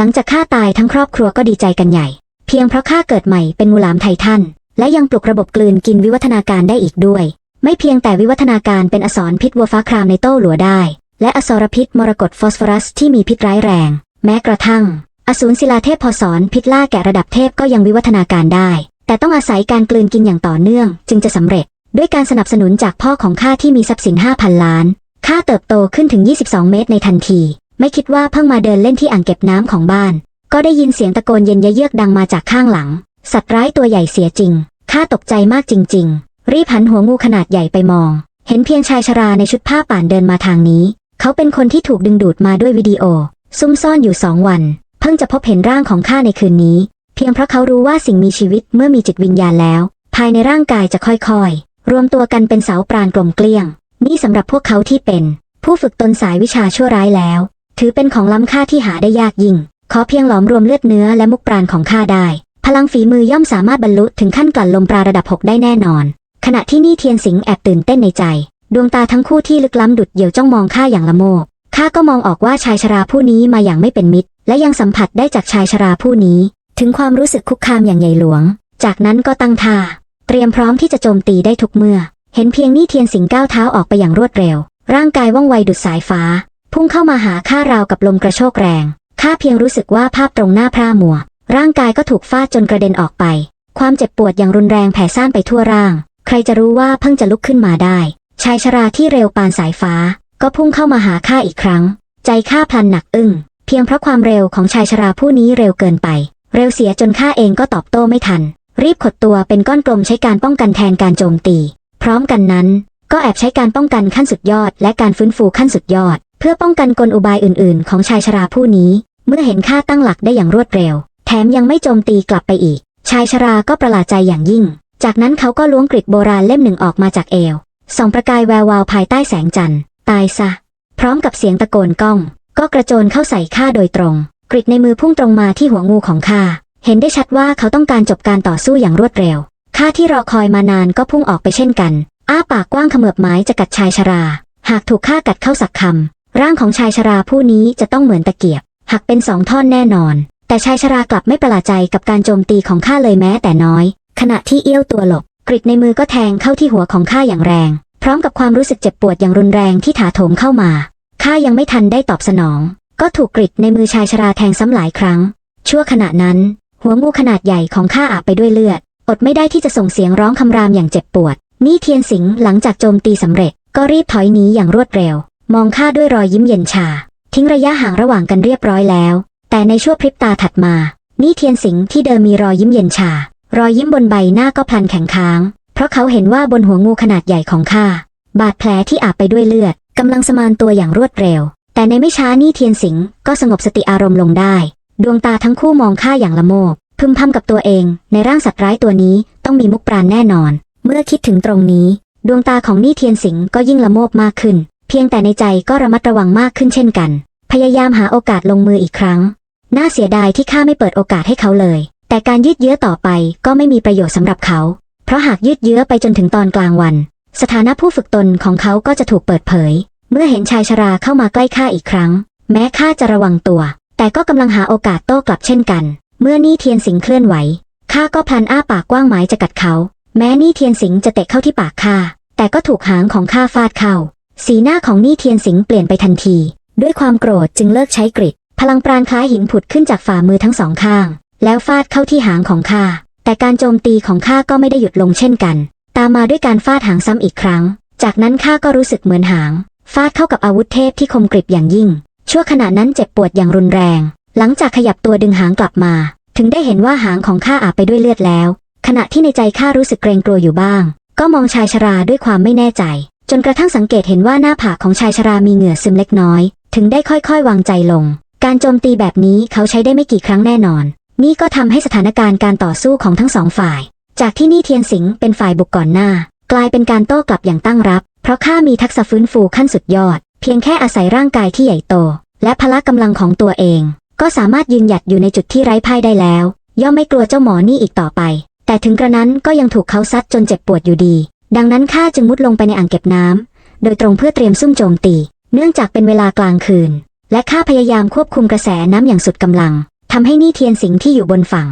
หลังจากข้าตายทั้งครอบครัวก็ดีใจกันใหญ่ เพียงเพราะข้าเกิดใหม่เป็นงูหลามไททันและยังปลุกระบบกลืนกินวิวัฒนาการได้อีกด้วย ไม่เพียงแต่วิวัฒนาการเป็นอสรพิษวัวฟ้าครามในโต้หลัวได้ และอสรพิษมรกตฟอสฟอรัสที่มีพิษร้ายแรง แม้กระทั่ง อสูรศิลาเทพพอสอนพิษล่าแกะระดับเทพก็ยังวิวัฒนาการได้ แต่ต้องอาศัยการกลืนกินอย่างต่อเนื่อง จึงจะสำเร็จ ด้วยการสนับสนุนจากพ่อของข้าที่มีทรัพย์สิน 5,000 ล้านข้าเติบโตขึ้นถึง 22 เมตรในทันที ไม่คิดว่าเพิ่งมาเดินเล่นที่อ่างเก็บน้ำของบ้าน ก็ได้ยินเสียงตะโกนเย็นยะเยือกดังมาจากข้างหลัง สัตว์ร้ายตัวใหญ่เสียจริง ข้าตกใจมากจริง ๆ รีบหันหัวงูขนาดใหญ่ไปมอง เห็นเพียงชายชราในชุดผ้าป่านเดินมาทางนี้ เขาเป็นคนที่ถูกดึงดูดมาด้วยวิดีโอ ซุ่มซ่อนอยู่สองวัน เพิ่งจะพบเห็นร่างของข้าในคืนนี้ เพียงเพราะเขารู้ว่าสิ่งมีชีวิตเมื่อมีจิตวิญญาณแล้ว ภายในร่างกายจะค่อยๆ รวมตัวกันเป็นเสาปราณกลมเกลี้ยง นี่สำหรับพวกเขาที่เป็น ผู้ฝึกตนสายวิชาชั่วร้ายแล้ว ถือเป็นของล้ำค่าที่หาได้ยากยิ่ง ขอเพียงหลอมรวมเลือดเนื้อและมุกปราณของข้าได้ พลังฝีมือย่อมสามารถบรรลุถึงขั้นกลั่นลมปราระดับหกได้แน่นอน ขณะที่นี่เทียนสิงแอบตื่นเต้นในใจ ดวงตาทั้งคู่ที่ลึกล้ำดุดเหี่ยวจ้องมองข้าอย่างละโมบข้าก็มองออกว่าชายชราผู้นี้มาอย่างไม่เป็นมิตร และยังสัมผัสได้จากชายชราผู้นี้ ถึงความรู้สึกคุกคามอย่างใหญ่หลวง จากนั้นก็ตั้งท่า เตรียมพร้อมที่จะโจมตีได้ทุกเมื่อ เห็นเพียงนี่เทียนสิงก้าวเท้าออกไปอย่างรวดเร็ว ร่างกายว่องไวดุดสายฟ้า พุ่งเข้ามาหาข้าราวกับลมกระโชกแรงข้าเพียงรู้สึกว่าภาพตรงหน้าพร่ามัว ร่างกายก็ถูกฟาดจนกระเด็นออกไป ความเจ็บปวดอย่างรุนแรงแผ่ซ่านไปทั่วร่าง ใครจะรู้ว่าเพิ่งจะลุกขึ้นมาได้ ชายชราที่เร็วปานสายฟ้า ก็พุ่งเข้ามาหาข้าอีกครั้ง ใจข้าพลันหนักอึ้ง เพียงเพราะความเร็วของชายชราผู้นี้เร็วเกินไป เร็วเสียจนข้าเองก็ตอบโต้ไม่ทัน รีบขดตัวเป็นก้อนกลมใช้การป้องกันแทนการโจมตี พร้อมกันนั้น ก็แอบใช้การป้องกันขั้นสุดยอด และการฟื้นฟูขั้นสุดยอด เพื่อป้องกันกลอุบายอื่นๆ ของชายชราผู้นี้ เมื่อเห็นข้าตั้งหลักได้อย่างรวดเร็ว แถมยังไม่โจมตีกลับไปอีก ชายชราก็ประหลาดใจอย่างยิ่ง จากนั้นเขาก็ล้วงกริดโบราณเล่มหนึ่งออกมาจากเอวส่องประกายแวววาวภายใต้แสงจันทร์ตายซะ พร้อมกับเสียงตะโกนก้อง ก็กระโจนเข้าใส่ข้าโดยตรง กริดในมือพุ่งตรงมาที่หัวงูของข้าเห็นได้ชัดว่าเขาต้องการจบการต่อสู้อย่างรวดเร็วข้าที่รอคอยมานานก็พุ่งออกไปเช่นกัน อ้าปากกว้างเขมือบไม้จะกัดชายชรา หากถูกข้ากัดเข้าสักคำ ร่างของชายชราผู้นี้จะต้องเหมือนตะเกียบ หักเป็นสองท่อนแน่นอน แต่ชายชรากลับไม่ประหลาดใจกับการโจมตีของข้าเลยแม้แต่น้อย ขณะที่เอี้ยวตัวหลบกริดในมือก็แทงเข้าที่หัวของข้าอย่างแรง พร้อมกับความรู้สึกเจ็บปวดอย่างรุนแรงที่ถาโถมเข้ามาข้ายังไม่ทันได้ตอบสนอง ก็ถูกกริดในมือชายชราแทงซ้ำหลายครั้ง ชั่วขณะนั้น หัวงูขนาดใหญ่ของข้าอาบไปด้วยเลือด อดไม่ได้ที่จะส่งเสียงร้องคำรามอย่างเจ็บปวด นี่เทียนสิงหลังจากโจมตีสำเร็จ ก็รีบถอยหนีอย่างรวดเร็ว มองข้าด้วยรอยยิ้มเย็นชา ทิ้งระยะห่างระหว่างกันเรียบร้อยแล้ว แต่ในชั่วพริบตาถัดมา นี่เทียนสิงที่เดิมมีรอยยิ้มเย็นชา รอยยิ้มบนใบหน้าก็พลันแข็งค้าง เพราะเขาเห็นว่าบนหัวงูขนาดใหญ่ของข้าบาดแผลที่อาบไปด้วยเลือดกำลังสมานตัวอย่างรวดเร็ว แต่ในไม่ช้านี่เทียนสิงก็สงบสติอารมณ์ลงได้ ดวงตาทั้งคู่มองข้าอย่างละโมบพึมพำกับตัวเอง ในร่างสัตว์ร้ายตัวนี้ต้องมีมุกปราณแน่นอน เมื่อคิดถึงตรงนี้ ดวงตาของนี่เทียนสิงก็ยิ่งละโมบมากขึ้น เพียงแต่ในใจก็ระมัดระวังมากขึ้นเช่นกัน พยายามหาโอกาสลงมืออีกครั้ง น่าเสียดายที่ข้าไม่เปิดโอกาสให้เขาเลย แต่การยืดเยื้อต่อไปก็ไม่มีประโยชน์สำหรับเขา เพราะหากยืดเยื้อไปจนถึงตอนกลางวัน สถานะผู้ฝึกตนของเขาก็จะถูกเปิดเผย เมื่อเห็นชายชราเข้ามาใกล้ข้าอีกครั้ง แม้ข้าจะระวังตัว แต่ก็กำลังหาโอกาสโต้กลับเช่นกัน เมื่อนี่เทียนสิงเคลื่อนไหวข้าก็พลันอ้าปากกว้างหมายจะกัดเขา แม้นี่เทียนสิงจะเตะเข้าที่ปากข้าแต่ก็ถูกหางของข้าฟาดเข้า สีหน้าของนี่เทียนสิงเปลี่ยนไปทันที ด้วยความโกรธจึงเลิกใช้กริดพลังปราณคล้ายหินผุดขึ้นจากฝ่ามือทั้งสองข้าง แล้วฟาดเข้าที่หางของข้า แต่การโจมตีของข้าก็ไม่ได้หยุดลงเช่นกัน ตามมาด้วยการฟาดหางซ้ำอีกครั้ง จากนั้นข้าก็รู้สึกเหมือนหาง ฟาดเข้ากับอาวุธเทพที่คมกริบอย่างยิ่ง ชั่วขณะนั้นเจ็บปวดอย่างรุนแรง หลังจากขยับตัวดึงหางกลับมา ถึงได้เห็นว่าหางของข้าอาบไปด้วยเลือดแล้ว ขณะที่ในใจข้ารู้สึกเกรงกลัวอยู่บ้าง ก็มองชายชราด้วยความไม่แน่ใจ จนกระทั่งสังเกตเห็นว่าหน้าผากของชายชรามีเหงื่อซึมเล็กน้อย ถึงได้ค่อยๆ วางใจลง การโจมตีแบบนี้เขาใช้ได้ไม่กี่ครั้งแน่นอน นี่ก็ทำให้สถานการณ์การต่อสู้ของทั้งสองฝ่าย จากที่นี่เทียนสิงเป็นฝ่ายบุกก่อนหน้า กลายเป็นการโต้กลับอย่างตั้งรับ เพราะข้ามีทักษะฟื้นฟูขั้นสุดยอด เพียงแค่อาศัยร่างกายที่ใหญ่โต และพละกำลังของตัวเอง ก็สามารถยืนหยัดอยู่ในจุดที่ไร้พ่ายได้แล้ว ย่อมไม่กลัวเจ้าหมอนี่อีกต่อไป แต่ถึงกระนั้นก็ยังถูกเขาซัดจนเจ็บปวดอยู่ดี ดังนั้นข้าจึงมุดลงไปในอ่างเก็บน้ำโดยตรงเพื่อเตรียมซุ่มโจมตี เนื่องจากเป็นเวลากลางคืน และข้าพยายามควบคุมกระแสน้ำอย่างสุดกำลังทำให้นี่เทียนสิงที่อยู่บนฝั่ง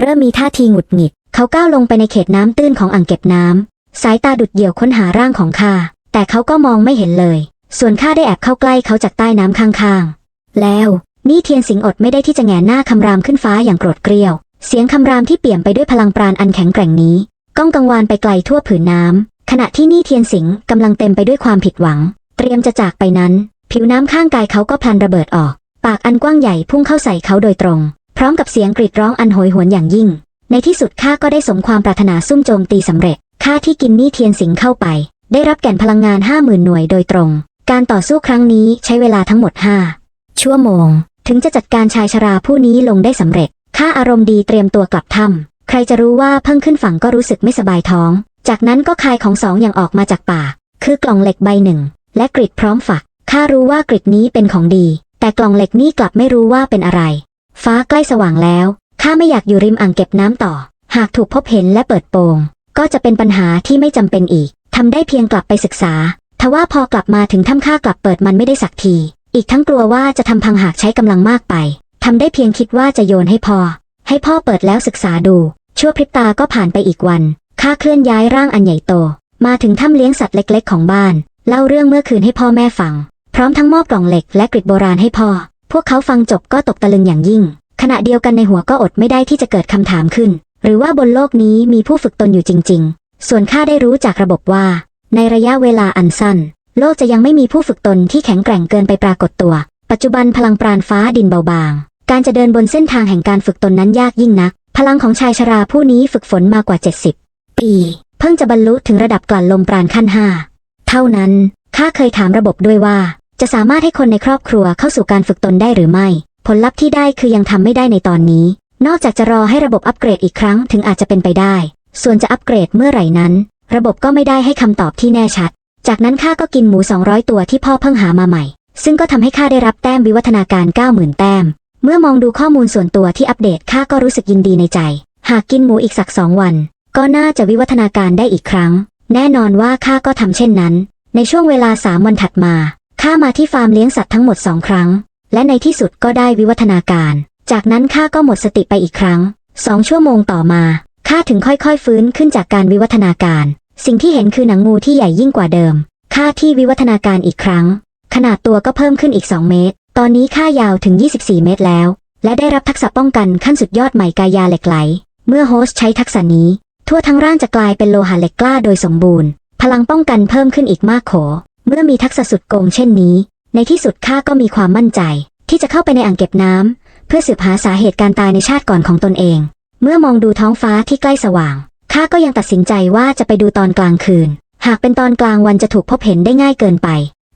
เริ่มมีท่าทีหงุดหงิด เขาก้าวลงไปในเขตน้ำตื้นของอ่างเก็บน้ำสายตาดุดเดี่ยวค้นหาร่างของข้าแต่เขาก็มองไม่เห็นเลย ส่วนข้าได้แอบเข้าใกล้เขาจากใต้น้ำข้างๆ แล้วนี่เทียนสิงอดไม่ได้ที่จะแงนหน้าคำรามขึ้นฟ้าอย่างโกรธเกรี้ยว เสียงคำรามที่เปี่ยมไปด้วยพลังปราณอันแข็งแกร่งนี้ ก้องกังวานไปไกลทั่วผืนน้ำขณะที่นี่เทียนสิงกำลังเต็มไปด้วยความผิดหวัง เตรียมจะจากไปนั้น ผิวน้ำข้างกายเขาก็พลันระเบิดออก ปากอันกว้างใหญ่พุ่งเข้าใส่เขาโดยตรง พร้อมกับเสียงกรีดร้องอันโหยหวนอย่างยิ่ง ในที่สุดข้าก็ได้สมความปรารถนาซุ่มโจมตีสำเร็จข้าที่กินนี่เทียนสิงเข้าไป ได้รับแก่นพลังงานห้าหมื่นหน่วยโดยตรง การต่อสู้ครั้งนี้ใช้เวลาทั้งหมดห้าชั่วโมง ถึงจะจัดการชายชราผู้นี้ลงได้สำเร็จข้าอารมณ์ดีเตรียมตัวกลับถ้ำ ใครจะรู้ว่าเพิ่งขึ้นฝั่งก็รู้สึกไม่สบายท้อง จากนั้นก็คายของสองอย่างออกมาจากปาก คือกล่องเหล็กใบหนึ่ง และกริดพร้อมฝัก ข้ารู้ว่ากริดนี้เป็นของดี แต่กล่องเหล็กนี่กลับไม่รู้ว่าเป็นอะไร ฟ้าใกล้สว่างแล้ว ข้าไม่อยากอยู่ริมอ่างเก็บน้ำต่อ หากถูกพบเห็นและเปิดโปง ก็จะเป็นปัญหาที่ไม่จำเป็นอีกทำได้เพียงกลับไปศึกษา ทว่าพอกลับมาถึงถ้ำข้ากลับเปิดมันไม่ได้สักที อีกทั้งกลัวว่าจะทำพังหากใช้กำลังมากไปทำได้เพียงคิดว่าจะโยนให้พ่อให้พ่อเปิดแล้วศึกษาดู ชั่วพริบตาก็ผ่านไปอีกวัน ข้าเคลื่อนย้ายร่างอันใหญ่โต มาถึงถ้ำเลี้ยงสัตว์เล็กๆ ของบ้าน เล่าเรื่องเมื่อคืนให้พ่อแม่ฟัง พร้อมทั้งมอบกล่องเหล็กและกริดโบราณให้พ่อ พวกเขาฟังจบก็ตกตะลึงอย่างยิ่ง ขณะเดียวกันในหัวก็อดไม่ได้ที่จะเกิดคำถามขึ้น หรือว่าบนโลกนี้มีผู้ฝึกตนอยู่จริง ๆ ส่วนข้าได้รู้จากระบบว่า ในระยะเวลาอันสั้น โลกจะยังไม่มีผู้ฝึกตนที่แข็งแกร่งเกินไปปรากฏตัว ปัจจุบันพลังปราณฟ้าดินเบาบาง การจะเดินบนเส้นทางแห่งการฝึกตนนั้นยากยิ่งนัก พลังของชายชราผู้นี้ฝึกฝนมากว่า 70 ปี เพิ่งจะบรรลุถึงระดับกลั่นลมปราณขั้นห้าเท่านั้นข้าเคยถามระบบด้วยว่า จะสามารถให้คนในครอบครัวเข้าสู่การฝึกตนได้หรือไม่ ผลลัพธ์ที่ได้คือยังทำไม่ได้ในตอนนี้ นอกจากจะรอให้ระบบอัปเกรดอีกครั้งถึงอาจจะเป็นไปได้ ส่วนจะอัปเกรดเมื่อไหร่นั้น ระบบก็ไม่ได้ให้คำตอบที่แน่ชัด จากนั้นข้าก็กินหมู 200 ตัวที่พ่อเพิ่งหามาใหม่ ซึ่งก็ทำให้ข้าได้รับแต้มวิวัฒนาการ 90,000 แต้ม เมื่อมองดูข้อมูลส่วนตัวที่อัปเดตข้าก็รู้สึกยินดีในใจ หากกินหมูอีกสักสองวัน ก็น่าจะวิวัฒนาการได้อีกครั้ง แน่นอนว่าข้าก็ทำเช่นนั้น ในช่วงเวลาสามวันถัดมาข้ามาที่ฟาร์มเลี้ยงสัตว์ทั้งหมดสองครั้ง และในที่สุดก็ได้วิวัฒนาการ จากนั้นข้าก็หมดสติไปอีกครั้งสองชั่วโมงต่อมาข้าถึงค่อยๆ ฟื้นขึ้นจากการวิวัฒนาการ สิ่งที่เห็นคือหนังงูที่ใหญ่ยิ่งกว่าเดิมข้าที่วิวัฒนาการอีกครั้ง ขนาดตัวก็เพิ่มขึ้นอีก2เมตร ตอนนี้ข้ายาวถึง 24 เมตรแล้ว และได้รับทักษะป้องกันขั้นสุดยอดใหม่กายาเหล็กไหล เมื่อโฮสใช้ทักษะนี้ ทั่วทั้งร่างจะกลายเป็นโลหะเหล็กกล้าโดยสมบูรณ์ พลังป้องกันเพิ่มขึ้นอีกมากโข เมื่อมีทักษะสุดโกงเช่นนี้ ในที่สุดข้าก็มีความมั่นใจ ที่จะเข้าไปในอ่างเก็บน้ำเพื่อสืบหาสาเหตุการตายในชาติก่อนของตนเอง เมื่อมองดูท้องฟ้าที่ใกล้สว่างข้าก็ยังตัดสินใจว่าจะไปดูตอนกลางคืน หากเป็นตอนกลางวันจะถูกพบเห็นได้ง่ายเกินไป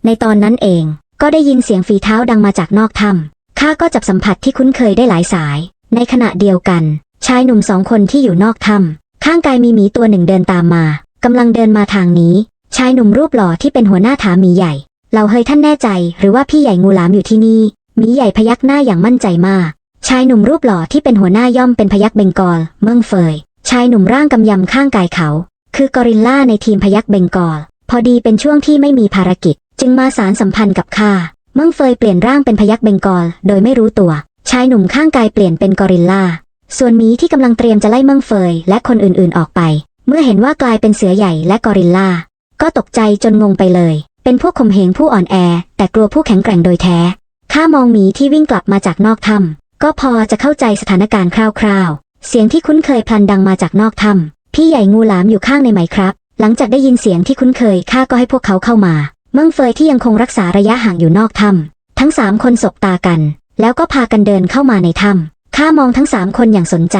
ในตอนนั้นเอง ก็ได้ยินเสียงฝีเท้าดังมาจากนอกถ้ำข้าก็จับสัมผัสที่คุ้นเคยได้หลายสาย ในขณะเดียวกัน ชายหนุ่มสองคนที่อยู่นอกถ้ำข้างกายมีหมีตัวหนึ่งเดินตามมากำลังเดินมาทางนี้ ชายหนุ่มรูปหล่อที่เป็นหัวหน้าถาหมีใหญ่เราเฮยท่านแน่ใจ หรือว่าพี่ใหญ่งูหลามอยู่ที่นี่หมีใหญ่พยักหน้าอย่างมั่นใจมาก ชายหนุ่มรูปหล่อที่เป็นหัวหน้าย่อมเป็นพยักเบงกอลเมืองเฟยชายหนุ่มร่างกำยำข้างกายเขา คือกอริลล่าในทีมพยักเบงกอลพอดีเป็นช่วงที่ไม่มีภารกิจ จึงมาสารสัมพันธ์กับข้ามืองเฟยเปลี่ยนร่างเป็นพยักเบงกอล โดยไม่รู้ตัว ชายหนุ่มข้างกายเปลี่ยนเป็นกอริลลา ส่วนหมีที่กำลังเตรียมจะไล่มืองเฟยและคนอื่นๆออกไป เมื่อเห็นว่ากลายเป็นเสือใหญ่และกอริลลา ก็ตกใจจนงงไปเลย เป็นพวกข่มเหงผู้อ่อนแอ แต่กลัวผู้แข็งแกร่งโดยแท้ ข้ามองหมีที่วิ่งกลับมาจากนอกถ้ำก็พอจะเข้าใจสถานการณ์คร่าวๆ เสียงที่คุ้นเคยพลันดังมาจากนอกถ้ำพี่ใหญ่งูหลามอยู่ข้างในไหมครับ หลังจากได้ยินเสียงที่คุ้นเคยข้าก็ให้พวกเขาเข้ามา เมืองเฟยที่ยังคงรักษาระยะห่างอยู่นอกถ้ำทั้งสามคนสบตากัน แล้วก็พากันเดินเข้ามาในถ้ำข้ามองทั้งสามคนอย่างสนใจ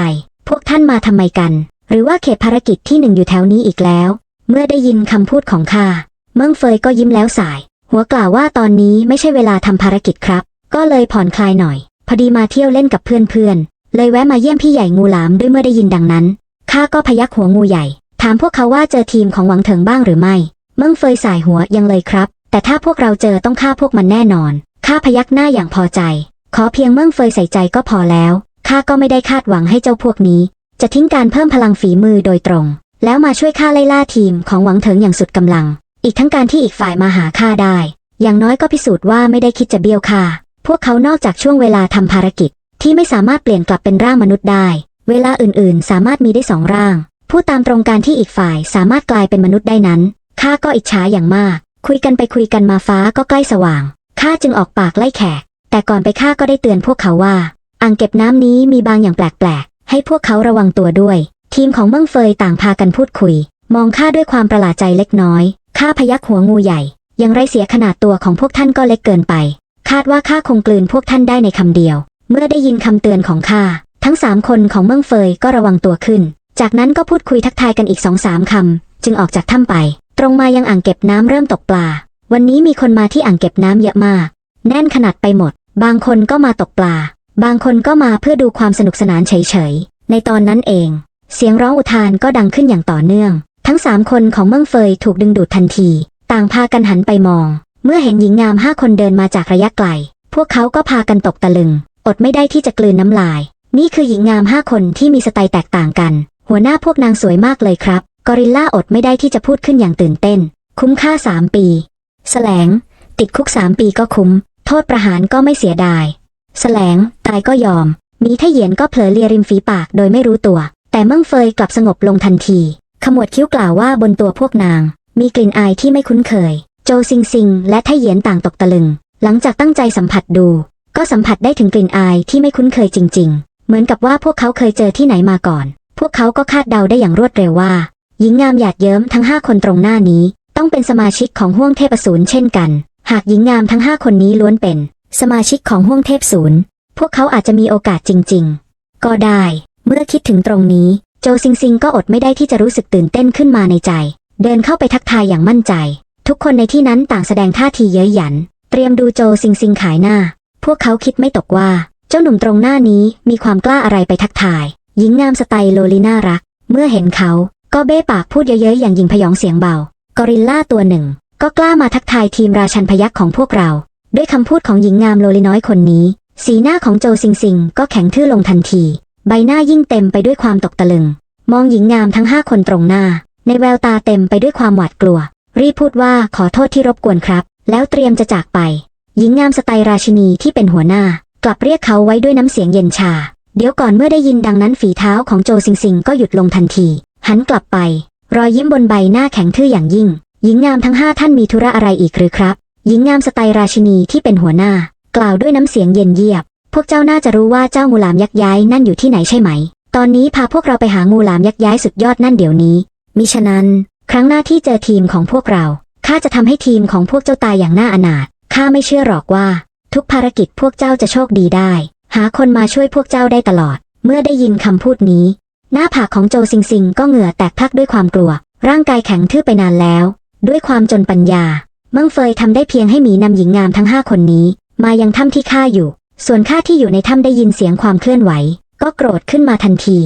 พวกท่านมาทำไมกัน หรือว่าเขตภารกิจที่หนึ่งอยู่แถวนี้อีกแล้ว เมื่อได้ยินคำพูดของข้าเมืองเฟยก็ยิ้มแล้วสาย หัวกล่าวว่าตอนนี้ไม่ใช่เวลาทำภารกิจครับ ก็เลยผ่อนคลายหน่อย พอดีมาเที่ยวเล่นกับเพื่อนๆเลยแวะมาเยี่ยมพี่ใหญ่งูหลามด้วยเมื่อได้ยินดังนั้นข้าก็พยักหัวงูใหญ่ ถามพวกเขาว่าเจอทีมของหวังเถิงบ้างหรือไม่ มืองเฟยสายหัวยังเลยครับ แต่ถ้าพวกเราเจอต้องฆ่าพวกมันแน่นอน ข้าพยักหน้าอย่างพอใจ ขอเพียงเมืองเฟยใส่ใจก็พอแล้ว ข้าก็ไม่ได้คาดหวังให้เจ้าพวกนี้ จะทิ้งการเพิ่มพลังฝีมือโดยตรง แล้วมาช่วยข้าไล่ล่าทีมของหวังเถิงอย่างสุดกำลัง อีกทั้งการที่อีกฝ่ายมาหาข้าได้ อย่างน้อยก็พิสูจน์ว่าไม่ได้คิดจะเบี้ยวข้า พวกเขานอกจากช่วงเวลาทำภารกิจ ที่ไม่สามารถเปลี่ยนกลับเป็นร่างมนุษย์ได้ เวลาอื่นๆ สามารถมีได้สองร่างพูดตามตรงการที่อีกฝ่ายสามารถกลายเป็นมนุษย์ได้นั้น ข้าก็อิจฉาอย่างมาก คุยกันไปคุยกันมาฟ้าก็ใกล้สว่าง ข้าจึงออกปากไล่แขก แต่ก่อนไปข้าก็ได้เตือนพวกเขาว่า อ่างเก็บน้ำนี้มีบางอย่างแปลกๆ ให้พวกเขาระวังตัวด้วย ทีมของเมืองเฟยต่างพากันพูดคุย มองข้าด้วยความประหลาดใจเล็กน้อย ข้าพยักหัวงูใหญ่ ยังไรเสียขนาดตัวของพวกท่านก็เล็กเกินไป คาดว่าข้าคงกลืนพวกท่านได้ในคำเดียว เมื่อได้ยินคำเตือนของข้า ทั้งสามคนของเมืองเฟยก็ระวังตัวขึ้น จากนั้นก็พูดคุยทักทายกันอีกสองสามคำจึงออกจากถ้ำไป ตรงมายังอ่างเก็บน้ำเริ่มตกปลา วันนี้มีคนมาที่อ่างเก็บน้ำเยอะมาก แน่นขนาดไปหมด บางคนก็มาตกปลา บางคนก็มาเพื่อดูความสนุกสนานเฉยๆ ในตอนนั้นเอง เสียงร้องอุทานก็ดังขึ้นอย่างต่อเนื่อง ทั้งสามคนของเมืองเฟยถูกดึงดูดทันที ต่างพากันหันไปมอง เมื่อเห็นหญิงงามห้าคนเดินมาจากระยะไกล พวกเขาก็พากันตกตะลึง อดไม่ได้ที่จะกลืนน้ำลาย นี่คือหญิงงามห้าคนที่มีสไตล์แตกต่างกัน หัวหน้าพวกนางสวยมากเลยครับ กอริลลาอดไม่ได้ที่จะพูดขึ้นอย่างตื่นเต้น คุ้มค่าสามปี แสลง ติดคุกสามปีก็คุ้ม โทษประหารก็ไม่เสียดาย แสลง ตายก็ยอม มีทเหยียนก็เผลอเลียริมฝีปากโดยไม่รู้ตัว แต่เมืองเฟยกลับสงบลงทันที ขมวดคิ้วกล่าวว่าบนตัวพวกนาง มีกลิ่นอายที่ไม่คุ้นเคย โจซิงซิง และทเหยียนต่างตกตะลึง หลังจากตั้งใจสัมผัสดู ก็สัมผัสได้ถึงกลิ่นอายที่ไม่คุ้นเคยจริง ๆ เหมือนกับว่าพวกเขาเคยเจอที่ไหนมาก่อน พวกเขาก็คาดเดาได้อย่างรวดเร็วว่า หญิงงามหยาดเยิ้มทั้งห้าคนตรงหน้านี้ ต้องเป็นสมาชิกของห้วงเทพอสูรเช่นกัน หากหญิงงามทั้งห้าคนนี้ล้วนเป็น สมาชิกของห้วงเทพศูนย์พวกเขาอาจจะมีโอกาสจริง ๆ ก็ได้ เมื่อคิดถึงตรงนี้ โจซิงซิงก็อดไม่ได้ที่จะรู้สึกตื่นเต้นขึ้นมาในใจ เดินเข้าไปทักทายอย่างมั่นใจ ทุกคนในที่นั้นต่างแสดงท่าทีเย้ยหยัน เตรียมดูโจซิงซิงขายหน้า พวกเขาคิดไม่ตกว่า เจ้าหนุ่มตรงหน้านี้มีความกล้าอะไรไปทักทาย หญิงงามสไตล์โลลิน่ารัก เมื่อเห็นเขา ก็เบ้ปากพูดเย้ยๆอย่างยิงพยองเสียงเบากอริลล่าตัวหนึ่ง ก็กล้ามาทักทายทีมราชันพยักของพวกเรา ด้วยคำพูดของหญิงงามโลลิน้อยคนนี้ สีหน้าของโจซิงซิงก็แข็งทื่อลงทันที ใบหน้ายิ่งเต็มไปด้วยความตกตะลึง มองหญิงงามทั้งห้าคนตรงหน้า ในแววตาเต็มไปด้วยความหวาดกลัว รีพูดว่าขอโทษที่รบกวนครับ แล้วเตรียมจะจากไป หญิงงามสไตล์ราชินีที่เป็นหัวหน้า กลับเรียกเขาไว้ด้วยน้ำเสียงเย็นชา เดี๋ยวก่อนเมื่อได้ยินดังนั้นฝีเท้าของโจซิงซิงก็หยุดลงทันที หันกลับไป รอยยิ้มบนใบหน้าแข็งทื่ออย่างยิ่ง หญิงงามทั้งห้าท่านมีธุระอะไรอีกหรือครับ หญิงงามสไตล์ราชินีที่เป็นหัวหน้า กล่าวด้วยน้ำเสียงเย็นเยียบ พวกเจ้าน่าจะรู้ว่าเจ้างูหลามยักษ์ย้ายนั่นอยู่ที่ไหนใช่ไหม ตอนนี้พาพวกเราไปหางูหลามยักษ์ย้ายสุดยอดนั่นเดี๋ยวนี้ มิฉะนั้น ครั้งหน้าที่เจอทีมของพวกเรา ข้าจะทำให้ทีมของพวกเจ้าตายอย่างน่าอนาถ ข้าไม่เชื่อหรอกว่า ทุกภารกิจพวกเจ้าจะโชคดีได้ หาคนมาช่วยพวกเจ้าได้ตลอด เมื่อได้ยินคำพูดนี้ หน้าผากของโจซิงซิงก็เหงื่อแตกพักด้วยความกลัว ร่างกายแข็งทื่อไปนานแล้ว ด้วยความจนปัญญา เมืองเฟยทำได้เพียงให้หมีนำหญิงงามทั้งห้าคนนี้ มายังถ้ำที่ข้าอยู่ ส่วนข้าที่อยู่ในถ้ำได้ยินเสียงความเคลื่อนไหว ก็โกรธขึ้นมาทันที